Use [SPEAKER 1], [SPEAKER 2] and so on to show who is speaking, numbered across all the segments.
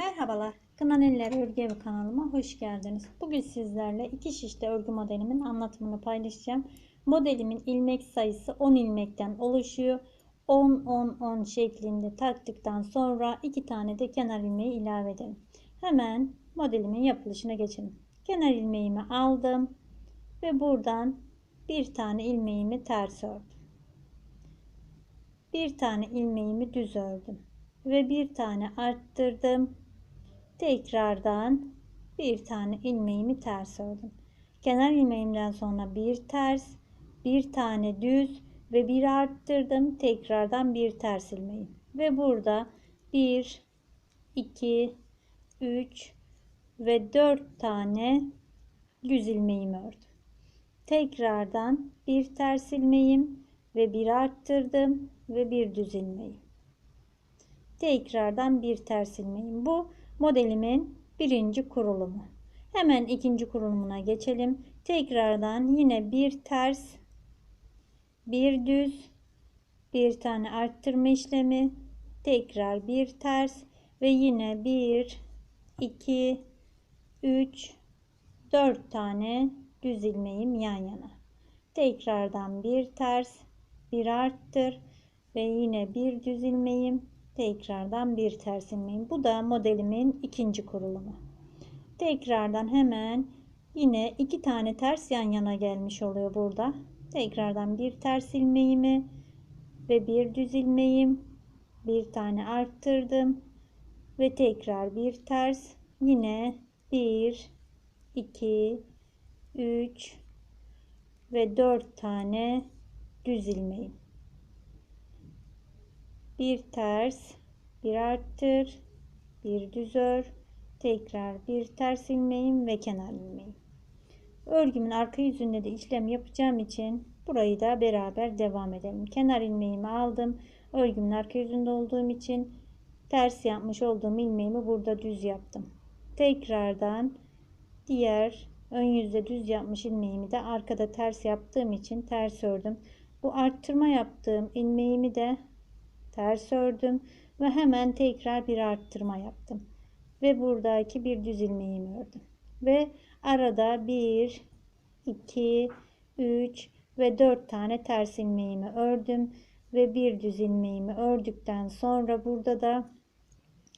[SPEAKER 1] Merhabalar, Kınan Eller Örgü Evi kanalıma hoş geldiniz. Bugün sizlerle iki şişte örgü modelimin anlatımını paylaşacağım. Modelimin ilmek sayısı 10 ilmekten oluşuyor. 10-10-10 şeklinde taktıktan sonra iki tane de kenar ilmeği ilave edelim. Hemen modelimin yapılışına geçelim. Kenar ilmeğimi aldım ve buradan bir tane ilmeğimi ters ördüm. Bir tane ilmeğimi düz ördüm ve bir tane arttırdım. Tekrardan bir tane ilmeğimi ters ördüm. Kenar ilmeğimden sonra bir ters, bir tane düz ve bir arttırdım. Tekrardan bir ters ilmeğim. Ve burada 1 2 3 ve 4 tane düz ilmeğimi ördüm. Tekrardan bir ters ilmeğim ve bir arttırdım ve bir düz ilmeğim tekrardan bir ters ilmeğim. Bu modelimin birinci kurulumu. Hemen ikinci kurulumuna geçelim. Tekrardan yine bir ters, bir düz, bir tane arttırma işlemi, tekrar bir ters ve yine bir, iki, üç, dört tane düz ilmeğim yan yana. Tekrardan bir ters, bir arttır ve yine bir düz ilmeğim tekrardan bir ters ilmeğim. Bu da modelimin ikinci kurulumu. Tekrardan hemen yine iki tane ters yan yana gelmiş oluyor burada. Tekrardan bir ters ilmeğimi ve bir düz ilmeğim. Bir tane arttırdım ve tekrar bir ters. Yine 1 2 3 ve 4 tane düz ilmeğim bir ters bir arttır bir düz ör tekrar bir ters ilmeğim ve kenar ilmeğim örgümün arka yüzünde de işlem yapacağım için burayı da beraber devam edelim. Kenar ilmeğimi aldım. Örgümün arka yüzünde olduğum için ters yapmış olduğum ilmeğimi burada düz yaptım. Tekrardan diğer ön yüzde düz yapmış ilmeğimi de arkada ters yaptığım için ters ördüm. Bu arttırma yaptığım ilmeğimi de ters ördüm ve hemen tekrar bir arttırma yaptım. Ve buradaki bir düz ilmeğimi ördüm. Ve arada 1, 2, 3 ve 4 tane ters ilmeğimi ördüm. Ve bir düz ilmeğimi ördükten sonra burada da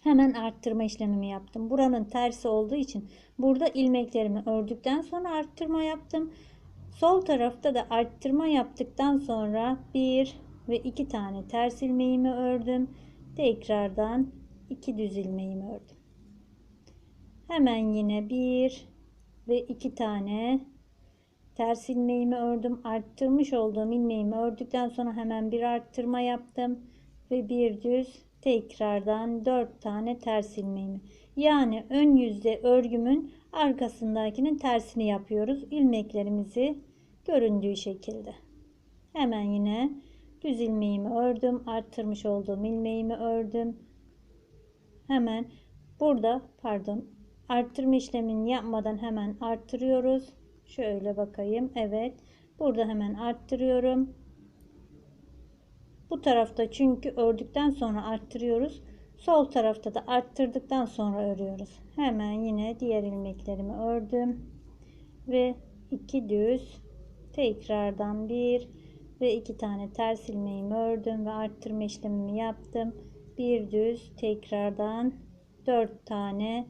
[SPEAKER 1] hemen arttırma işlemimi yaptım. Buranın tersi olduğu için burada ilmeklerimi ördükten sonra arttırma yaptım. Sol tarafta da arttırma yaptıktan sonra 1, ve iki tane ters ilmeğimi ördüm. Tekrardan iki düz ilmeğimi ördüm. Hemen yine bir ve iki tane ters ilmeğimi ördüm. Arttırmış olduğum ilmeğimi ördükten sonra hemen bir arttırma yaptım ve bir düz tekrardan dört tane ters ilmeğimi. Yani ön yüzde örgümün arkasındakinin tersini yapıyoruz. ilmeklerimizi göründüğü şekilde. Hemen yine düz ilmeğimi ördüm arttırmış olduğum ilmeğimi ördüm. Hemen burada pardon arttırma işlemini yapmadan hemen arttırıyoruz. Şöyle bakayım evet. Burada hemen arttırıyorum. Bu tarafta çünkü ördükten sonra arttırıyoruz. Sol tarafta da arttırdıktan sonra örüyoruz. Hemen yine diğer ilmeklerimi ördüm. Ve iki düz tekrardan bir ve iki tane ters ilmeğimi ördüm ve arttırma işlemimi yaptım. Bir düz tekrardan dört tane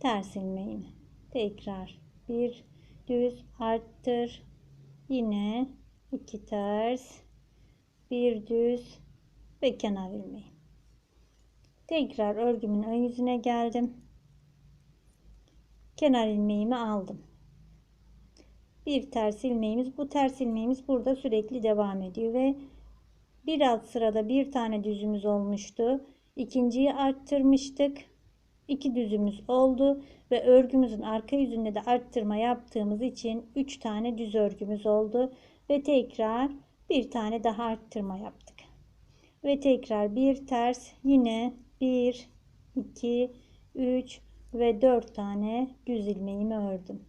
[SPEAKER 1] ters ilmeğimi. Tekrar bir düz arttır. Yine iki ters bir düz ve kenar ilmeği tekrar örgümün ön yüzüne geldim. Kenar ilmeğimi aldım bir ters ilmeğimiz bu ters ilmeğimiz burada sürekli devam ediyor ve bir alt sırada bir tane düzümüz olmuştu. İkinciyi arttırmıştık. İki düzümüz oldu ve örgümüzün arka yüzünde de arttırma yaptığımız için 3 tane düz örgümüz oldu ve tekrar bir tane daha arttırma yaptık. Ve tekrar bir ters yine 1 2 3 ve 4 tane düz ilmeğimi ördüm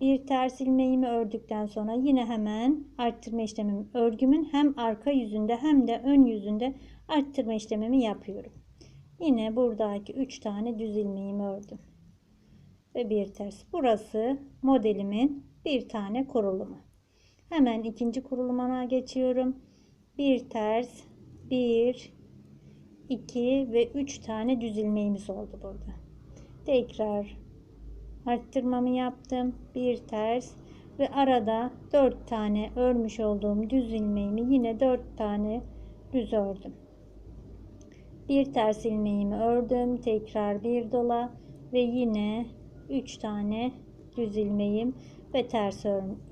[SPEAKER 1] bir ters ilmeğimi ördükten sonra yine hemen arttırma işlemimi örgümün hem arka yüzünde hem de ön yüzünde arttırma işlemimi yapıyorum. Yine buradaki 3 tane düz ilmeğimi ördüm. Ve bir ters. Burası modelimin bir tane kurulumu. Hemen ikinci kurulumuna geçiyorum. Bir ters, bir, iki ve üç tane düz ilmeğimiz oldu burada. Tekrar arttırmamı yaptım. Bir ters ve arada dört tane örmüş olduğum düz ilmeğimi yine dört tane düz ördüm. Bir ters ilmeğimi ördüm. Tekrar bir dola ve yine üç tane düz ilmeğim ve ters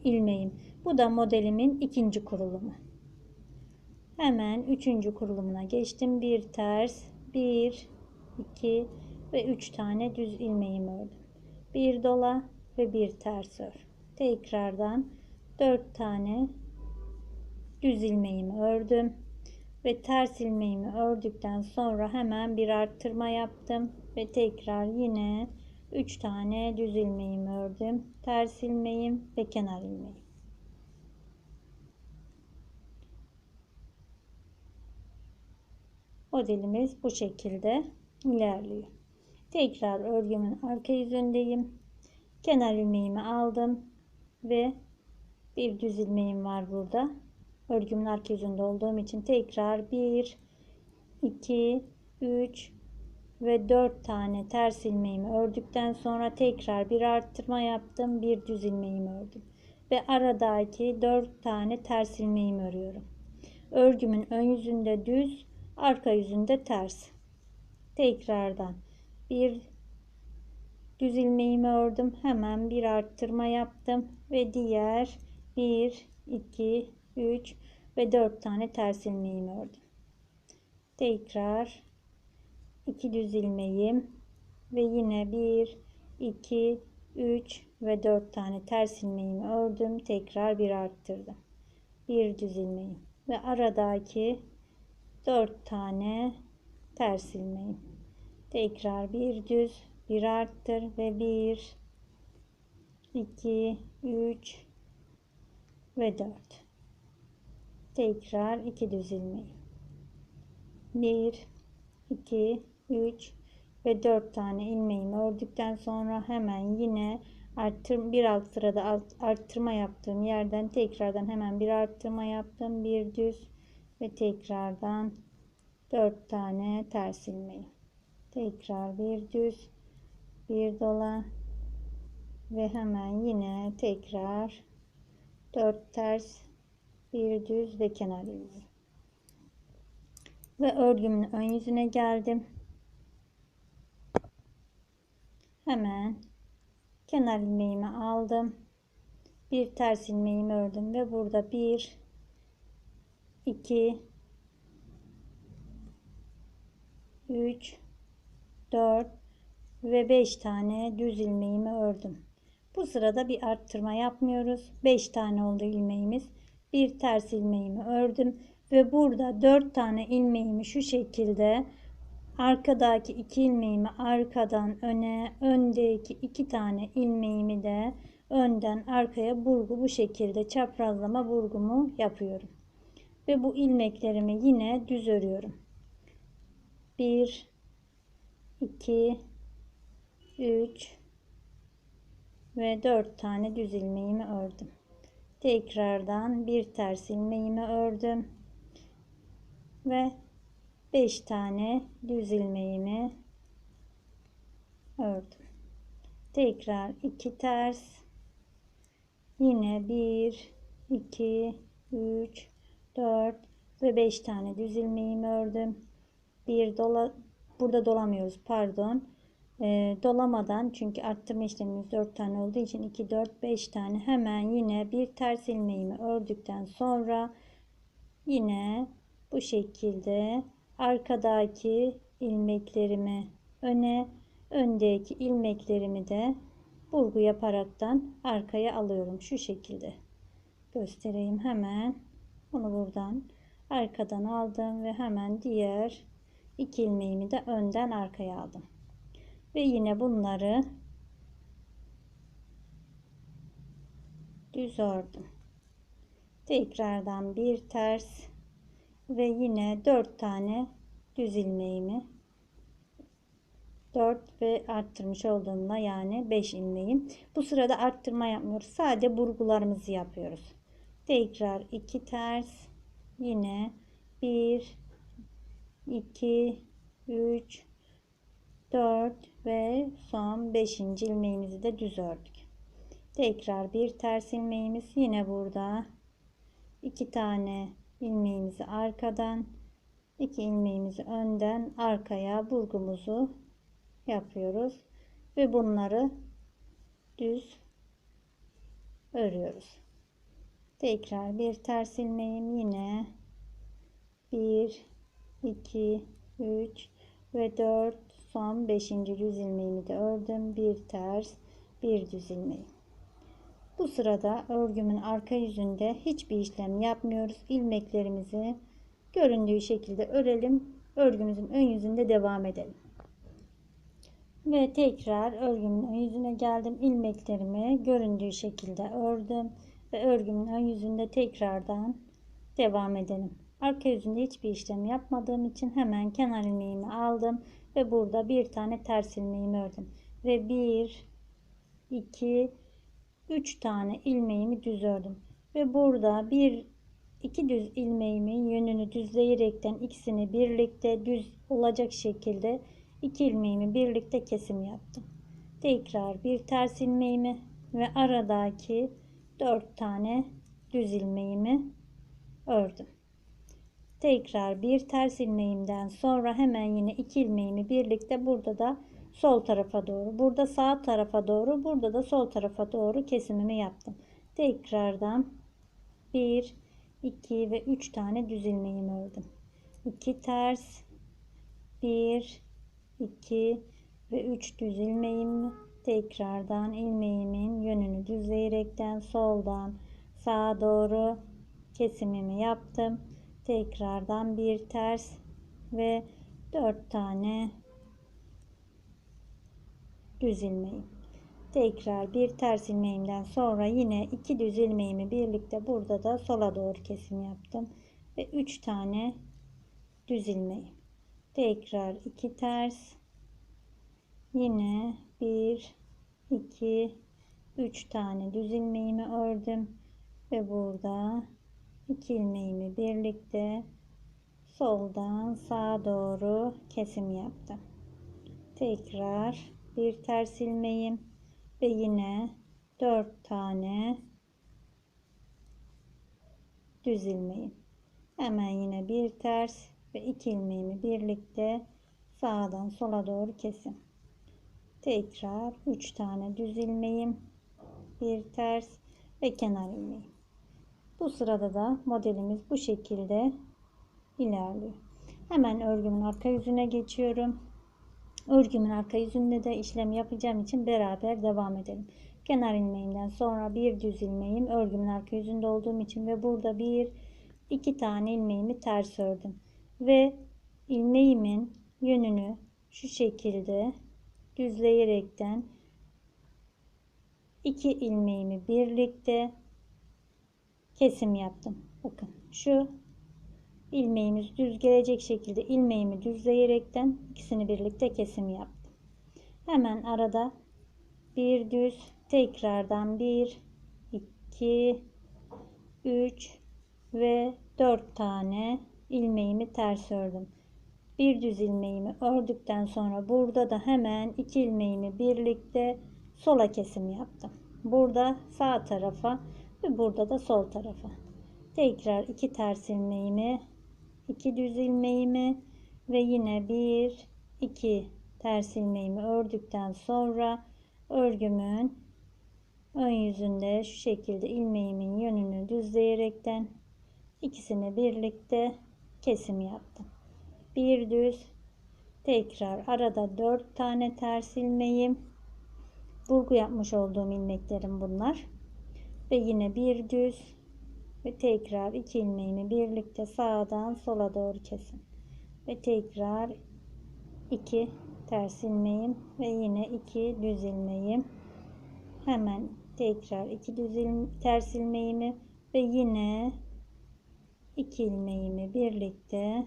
[SPEAKER 1] ilmeğim. Bu da modelimin ikinci kurulumu. Hemen üçüncü kurulumuna geçtim. Bir ters, bir, iki ve üç tane düz ilmeğimi ördüm. Bir dola ve bir ters ör. Tekrardan dört tane düz ilmeğimi ördüm ve ters ilmeğimi ördükten sonra hemen bir arttırma yaptım ve tekrar yine 3 tane düz ilmeğimi ördüm. Ters ilmeğim ve kenar ilmeğim. Modelimiz bu şekilde ilerliyor. Tekrar örgümün arka yüzündeyim. Kenar ilmeğimi aldım ve bir düz ilmeğim var burada. Örgümün arka yüzünde olduğum için tekrar 1 2 3 ve 4 tane ters ilmeğimi ördükten sonra tekrar bir arttırma yaptım. Bir düz ilmeğimi ördüm. Ve aradaki 4 tane ters ilmeğimi örüyorum. Örgümün ön yüzünde düz, arka yüzünde ters. Tekrardan bir düz ilmeğimi ördüm. Hemen bir arttırma yaptım ve diğer 1 2 3 ve 4 tane ters ilmeğimi ördüm. Tekrar 2 düz ilmeğim ve yine 1 2 3 ve 4 tane ters ilmeğimi ördüm. Tekrar bir arttırdım. Bir düz ilmeğim ve aradaki 4 tane ters ilmeğim. Tekrar bir düz, bir arttır ve 1 2 3 ve 4. Tekrar 2 düz ilmeğim. 1 2 3 ve 4 tane ilmeğimi ördükten sonra hemen yine arttır, bir alt sırada alt, arttırma yaptığım yerden tekrardan hemen bir arttırma yaptım. Bir düz ve tekrardan 4 tane ters ilmeği. Tekrar bir düz, bir dola ve hemen yine tekrar 4 ters, bir düz ve kenar ilmeği. Ve örgümün ön yüzüne geldim. Hemen kenar ilmeğimi aldım. Bir ters ilmeğimi ördüm ve burada bir 2 3 4 ve 5 tane düz ilmeğimi ördüm. Bu sırada bir arttırma yapmıyoruz. 5 tane oldu ilmeğimiz. Bir ters ilmeğimi ördüm ve burada 4 tane ilmeğimi şu şekilde arkadaki iki ilmeğimi arkadan öne öndeki iki tane ilmeğimi de önden arkaya burgu bu şekilde çaprazlama burgumu yapıyorum ve bu ilmeklerimi yine düz örüyorum 1 2 3 ve 4 tane düz ilmeğimi ördüm tekrardan bir ters ilmeğimi ördüm ve 5 tane düz ilmeğimi ördüm. Tekrar 2 ters yine 1 2 3 4 ve 5 tane düz ilmeğimi ördüm. Bir dola burada dolamıyoruz pardon. E, dolamadan çünkü arttırma işlemimiz 4 tane olduğu için 2 4 5 tane. Hemen yine bir ters ilmeğimi ördükten sonra yine bu şekilde arkadaki ilmeklerimi öne öndeki ilmeklerimi de burgu yaparaktan arkaya alıyorum. Şu şekilde göstereyim hemen. Onu buradan arkadan aldım ve hemen diğer iki ilmeğimi de önden arkaya aldım ve yine bunları düz ördüm tekrardan bir ters ve yine 4 tane düz ilmeğimi 4 ve arttırmış olduğumda yani 5 ilmeğim. Bu sırada arttırma yapmıyoruz. Sadece burgularımızı yapıyoruz. Tekrar 2 ters yine 1 2 3 4 ve son 5. ilmeğimizi de düz ördük. Tekrar bir ters ilmeğimiz yine burada. 2 tane ilmeğimizi arkadan, 2 ilmeğimizi önden arkaya burgumuzu yapıyoruz ve bunları düz örüyoruz. Tekrar bir ters ilmeğim yine 1 2 3 ve 4 son 5. düz ilmeğimi de ördüm. Bir ters, bir düz ilmeği. Bu sırada örgümün arka yüzünde hiçbir işlem yapmıyoruz. İlmeklerimizi göründüğü şekilde örelim. Örgümüzün ön yüzünde devam edelim. Ve tekrar örgümün ön yüzüne geldim. İlmeklerimi göründüğü şekilde ördüm. Ve örgümün ön yüzünde tekrardan devam edelim. Arka yüzünde hiçbir işlem yapmadığım için hemen kenar ilmeğimi aldım. Ve burada bir tane ters ilmeğimi ördüm. Ve bir, iki, üç tane ilmeğimi düz ördüm. Ve burada bir iki düz ilmeğimin yönünü düzleyerekten ikisini birlikte düz olacak şekilde iki ilmeğimi birlikte kesim yaptım. Tekrar bir ters ilmeğimi ve aradaki dört tane düz ilmeğimi ördüm. Tekrar bir ters ilmeğimden sonra hemen yine iki ilmeğimi birlikte burada da sol tarafa doğru, burada sağ tarafa doğru, burada da sol tarafa doğru kesimimi yaptım. Tekrardan 1 2 ve 3 tane düz ilmeğimi ördüm. 2 ters 1 2 ve 3 düz ilmeğimi tekrardan ilmeğimin yönünü düzleyerekten soldan sağa doğru kesimimi yaptım. Tekrardan bir ters ve 4 tane düz ilmeğim. Tekrar bir ters ilmeğimden sonra yine iki düz ilmeğimi birlikte burada da sola doğru kesim yaptım. Ve 3 tane düz ilmeğim. Tekrar iki ters. Yine 1 2 3 tane düz ilmeğimi ördüm. Ve burada iki ilmeğimi birlikte soldan sağa doğru kesim yaptım. Tekrar bir ters ilmeğim ve yine 4 tane düz ilmeğim. Hemen yine bir ters ve iki ilmeğimi birlikte sağdan sola doğru kesim. Tekrar 3 tane düz ilmeğim, bir ters ve kenar ilmeğim. Bu sırada da modelimiz bu şekilde ilerliyor. Hemen örgümün arka yüzüne geçiyorum. Örgümün arka yüzünde de işlem yapacağım için beraber devam edelim. Kenar ilmeğimden sonra bir düz ilmeğim örgümün arka yüzünde olduğum için ve burada bir iki tane ilmeğimi ters ördüm. Ve ilmeğimin yönünü şu şekilde düzleyerekten iki ilmeğimi birlikte kesim yaptım. Bakın şu ilmeğimiz düz gelecek şekilde ilmeğimi düzleyerekten ikisini birlikte kesim yaptım. Hemen arada bir düz tekrardan bir iki üç ve dört tane ilmeğimi ters ördüm. Bir düz ilmeğimi ördükten sonra burada da hemen iki ilmeğimi birlikte sola kesim yaptım. Burada sağ tarafa ve burada da sol tarafa. Tekrar iki ters ilmeğimi 2 düz ilmeğimi ve yine bir iki ters ilmeğimi ördükten sonra örgümün ön yüzünde şu şekilde ilmeğimin yönünü düzleyerekten ikisini birlikte kesim yaptım. Bir düz tekrar arada dört tane ters ilmeğim burgu yapmış olduğum ilmeklerim bunlar ve yine bir düz ve tekrar iki ilmeğimi birlikte sağdan sola doğru kesin ve tekrar iki ters ilmeğim ve yine iki düz ilmeğim hemen tekrar iki düz il, ters ilmeğimi ve yine iki ilmeğimi birlikte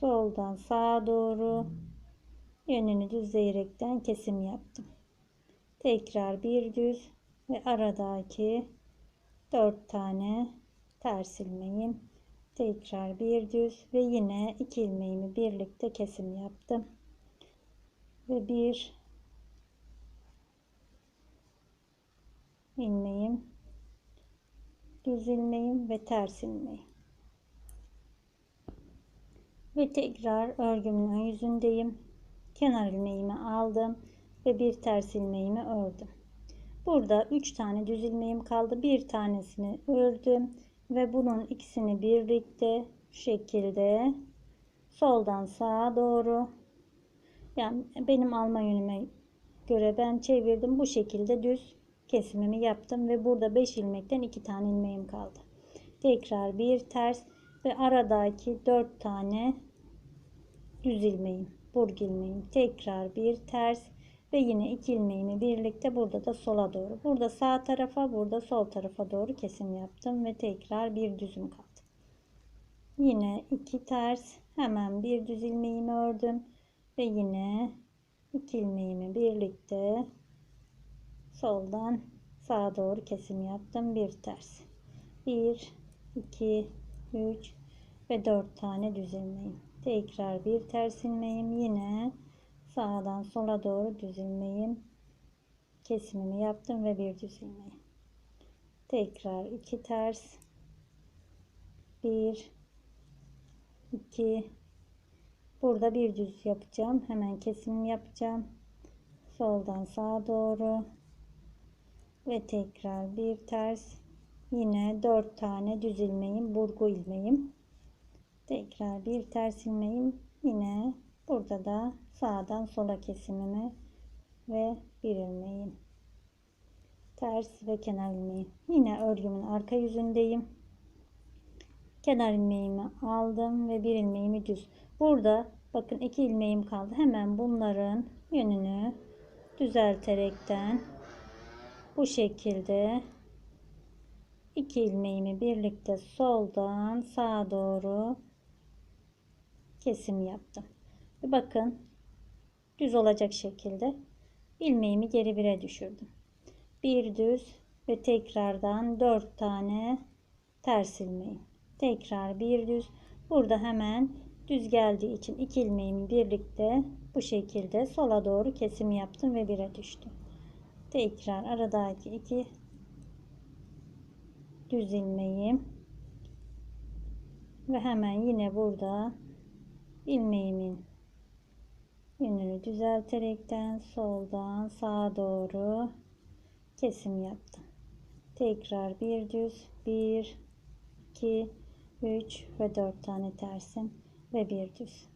[SPEAKER 1] soldan sağa doğru yönünü düzleyerekten kesim yaptım. Tekrar bir düz ve aradaki 4 tane ters ilmeğim. Tekrar bir düz ve yine iki ilmeğimi birlikte kesim yaptım. Ve bir ilmeğim, düz ilmeğim ve ters ilmeğim. Ve tekrar örgümün yüzündeyim. Kenar ilmeğimi aldım ve bir ters ilmeğimi ördüm. Burada 3 tane düz ilmeğim kaldı. Bir tanesini ördüm ve bunun ikisini birlikte şu şekilde soldan sağa doğru yani benim alma yönüme göre ben çevirdim. Bu şekilde düz kesimimi yaptım ve burada 5 ilmekten 2 tane ilmeğim kaldı. Tekrar bir ters ve aradaki 4 tane düz ilmeğim, burg ilmeğim. Tekrar bir ters ve yine iki ilmeğimi birlikte burada da sola doğru. Burada sağ tarafa, burada sol tarafa doğru kesim yaptım ve tekrar bir düzüm kaldı. Yine iki ters, hemen bir düz ilmeğimi ördüm ve yine iki ilmeğimi birlikte soldan sağa doğru kesim yaptım. Bir ters. 1 2 3 ve 4 tane düz ilmeğim. Tekrar bir ters ilmeğim yine sağdan sola doğru düz ilmeğim kesimimi yaptım ve bir düz ilmeğim. Tekrar iki ters. 1 2 Burada bir düz yapacağım. Hemen kesim yapacağım. Soldan sağa doğru ve tekrar bir ters yine 4 tane düz ilmeğim burgu ilmeğim tekrar bir ters ilmeğim yine burada da sağdan sola kesimimi ve bir ilmeğim ters ve kenar ilmeğim yine örgümün arka yüzündeyim. Kenar ilmeğimi aldım ve bir ilmeğimi düz. Burada bakın iki ilmeğim kaldı. Hemen bunların yönünü düzelterekten bu şekilde iki ilmeğimi birlikte soldan sağa doğru kesim yaptım. Bakın düz olacak şekilde ilmeğimi geri bire düşürdüm. Bir düz ve tekrardan dört tane ters ilmeğim. Tekrar bir düz. Burada hemen düz geldiği için iki ilmeğimi birlikte bu şekilde sola doğru kesim yaptım ve bire düştüm tekrar aradaki iki düz ilmeğim ve hemen yine burada ilmeğimin yönünü düzelterekten soldan sağa doğru kesim yaptım. Tekrar bir düz, bir, iki, üç ve dört tane tersim ve bir düz.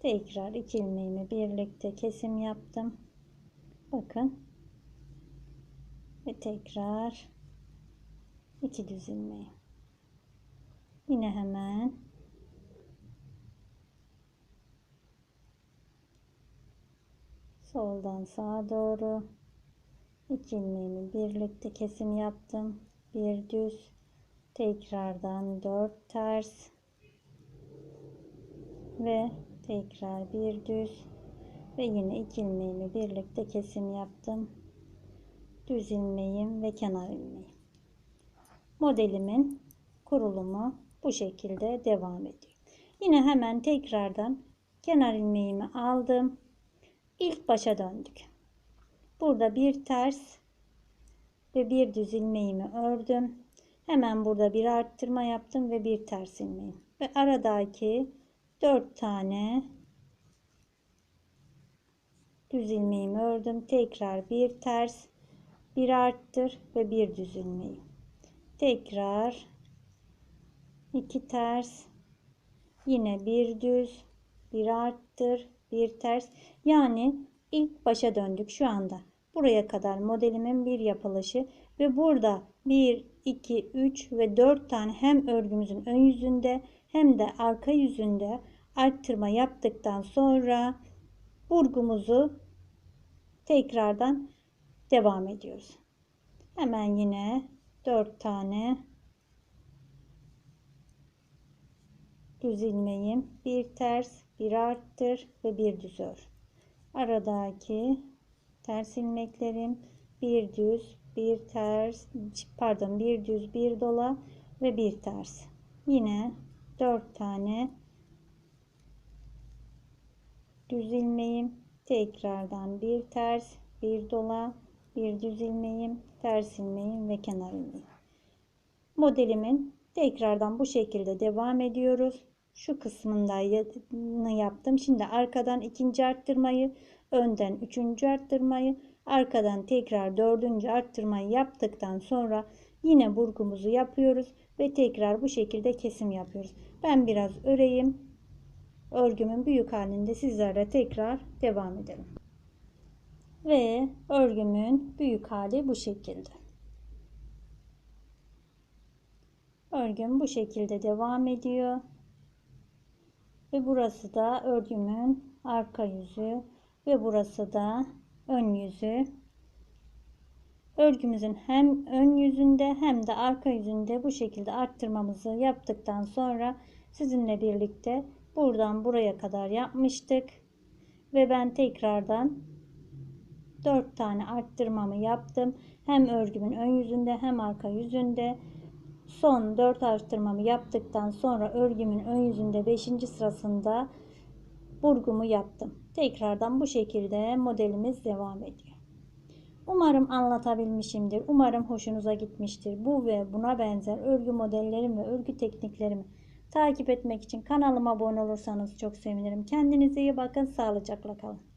[SPEAKER 1] Tekrar iki ilmeğimi birlikte kesim yaptım. Bakın ve tekrar iki düz ilmeği yine hemen soldan sağa doğru iki ilmeğimi birlikte kesim yaptım bir düz tekrardan dört ters ve tekrar bir düz ve yine iki ilmeğimi birlikte kesim yaptım düz ilmeğim ve kenar ilmeğim. Modelimin kurulumu bu şekilde devam ediyor. Yine hemen tekrardan kenar ilmeğimi aldım. İlk başa döndük. Burada bir ters ve bir düz ilmeğimi ördüm. Hemen burada bir arttırma yaptım ve bir ters ilmeğim. Ve aradaki 4 tane düz ilmeğimi ördüm. Tekrar bir ters bir arttır ve bir düz ilmeği. Tekrar iki ters yine bir düz bir arttır bir ters yani ilk başa döndük şu anda buraya kadar modelimin bir yapılışı ve burada 1 2 3 ve 4 tane hem örgümüzün ön yüzünde hem de arka yüzünde arttırma yaptıktan sonra burgumuzu tekrardan devam ediyoruz. Hemen yine 4 tane düz ilmeğim, bir ters, bir arttır ve bir düz ör. aradaki ters ilmeklerim bir düz bir ters pardon bir düz bir dola ve bir ters. Yine 4 tane düz ilmeğim tekrardan bir ters bir dola bir düz ilmeğim ters ilmeğim ve kenar ilmeğim. Modelimin tekrardan bu şekilde devam ediyoruz şu kısmında yaptım. Şimdi arkadan ikinci arttırmayı önden üçüncü arttırmayı arkadan tekrar dördüncü arttırmayı yaptıktan sonra yine burgumuzu yapıyoruz ve tekrar bu şekilde kesim yapıyoruz. Ben biraz öreyim. Örgümün büyük halinde sizlerle tekrar devam edelim. Ve örgümün büyük hali bu şekilde. Örgüm bu şekilde devam ediyor ve burası da örgümün arka yüzü ve burası da ön yüzü. Örgümüzün hem ön yüzünde hem de arka yüzünde bu şekilde arttırmamızı yaptıktan sonra sizinle birlikte buradan buraya kadar yapmıştık. Ve ben tekrardan 4 tane arttırmamı yaptım. Hem örgümün ön yüzünde hem arka yüzünde son 4 arttırmamı yaptıktan sonra örgümün ön yüzünde 5. sırasında burgumu yaptım tekrardan bu şekilde modelimiz devam ediyor Umarım anlatabilmişimdir. Umarım hoşunuza gitmiştir. Bu ve buna benzer örgü modellerim ve örgü tekniklerimi takip etmek için kanalıma abone olursanız çok sevinirim. Kendinize iyi bakın. Sağlıcakla kalın.